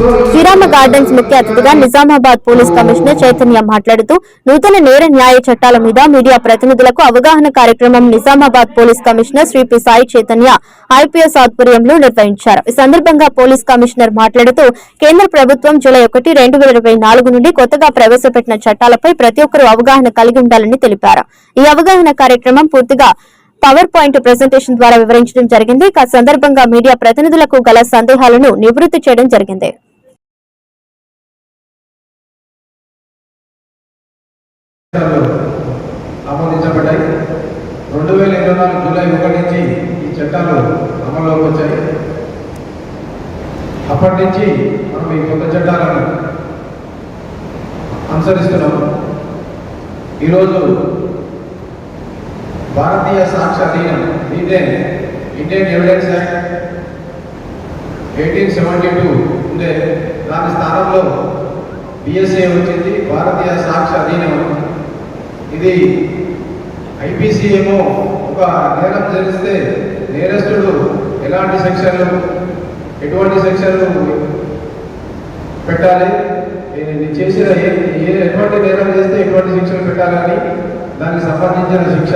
Srirama gardens ముఖ్య అతిథిగా Nizamabad police commissioner Chaitanya మాట్లాడుతూ నూతన నేర న్యాయ చట్టాల మీద మీడియా ప్రతినిధులకు అవగాహన కార్యక్రమం Nizamabad police commissioner Shri P Sai Chaitanya IPS ఆధ్వర్యంలో నిర్వహించారు. ఈ సందర్భంగా పోలీస్ కమిషనర్ మాట్లాడుతూ కేంద్ర ప్రభుత్వం జూలై ఒకటి రెండు వేల ఇరవై నాలుగు నుండి కొత్తగా ప్రవేశపెట్టిన చట్టాలపై ప్రతి ఒక్కరూ అవగాహన కలిగి ఉండాలని తెలిపారు. ఈ అవగాహన కార్యక్రమం పూర్తిగా పవర్ పాయింట్ ప్రెజెంటేషన్ ద్వారా వివరించడం జరిగింది. ఇక సందర్భంగా మీడియా ప్రతినిధులకు గల సందేహాలను నివృత్తి చేయడం జరిగింది. ఆమోదించబడ్డాయి. రెండు వేల ఇరవై నాలుగు జూలై ఒకటి నుంచి ఈ చట్టాలు అమల్లోకి వచ్చాయి. అప్పటి నుంచి మనం ఈ కొత్త చట్టాలను అనుసరిస్తున్నాం. ఈరోజు భారతీయ సాక్ష్య అధీనం దీన్నే Indian evidence act eighteen seventy two ఉండే దాని స్థానంలో బిఎస్ఏ వచ్చింది. భారతీయ సాక్ష్య అధీనం ఇది ఐపీసీ ఏమో ఒక నేరం జరిస్తే నేరస్తుడు ఎలాంటి సెక్షన్లు ఎటువంటి సెక్షన్లు పెట్టాలి? నేను చేసిన ఏ ఏ ఎటువంటి నేరం చేస్తే ఎటువంటి శిక్షలు పెట్టాలని దానికి సంబంధించిన శిక్ష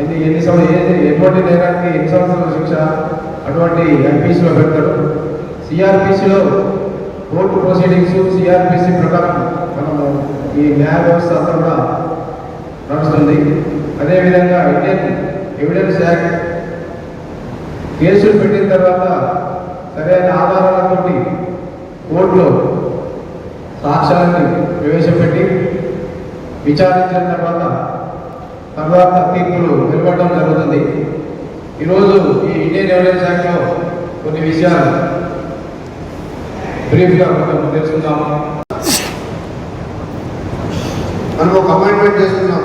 ఎన్ని ఎన్ని సంవత్సరాలు ఎటువంటి నేరానికి ఎన్ని సంవత్సరాల శిక్ష అటువంటి ఐపీసీలో పెడతాడు. సిఆర్పిసిలో కోర్టు ప్రొసీడింగ్స్ సిఆర్పిసి ప్రకారం మనము ఈ న్యాయ వ్యవస్థ అంతా కూడా నడుస్తుంది. అదేవిధంగా ఇండియన్ ఎవిడెన్స్ యాక్ట్. కేసులు పెట్టిన తర్వాత సరైన ఆధారాలతోటి కోర్టులో సాక్ష్యాలను ప్రవేశపెట్టి విచారించిన తర్వాత తర్వాత తీర్పులు వెలువడడం జరుగుతుంది. ఈరోజు ఈ ఇండియన్ ఎవిడెన్స్ యాక్ట్లో కొన్ని విషయాలు బ్రీఫ్గా కొంచెం తెలుసుకుందాము. మనం ఒక అపాయింట్మెంట్ చేసుకున్నాం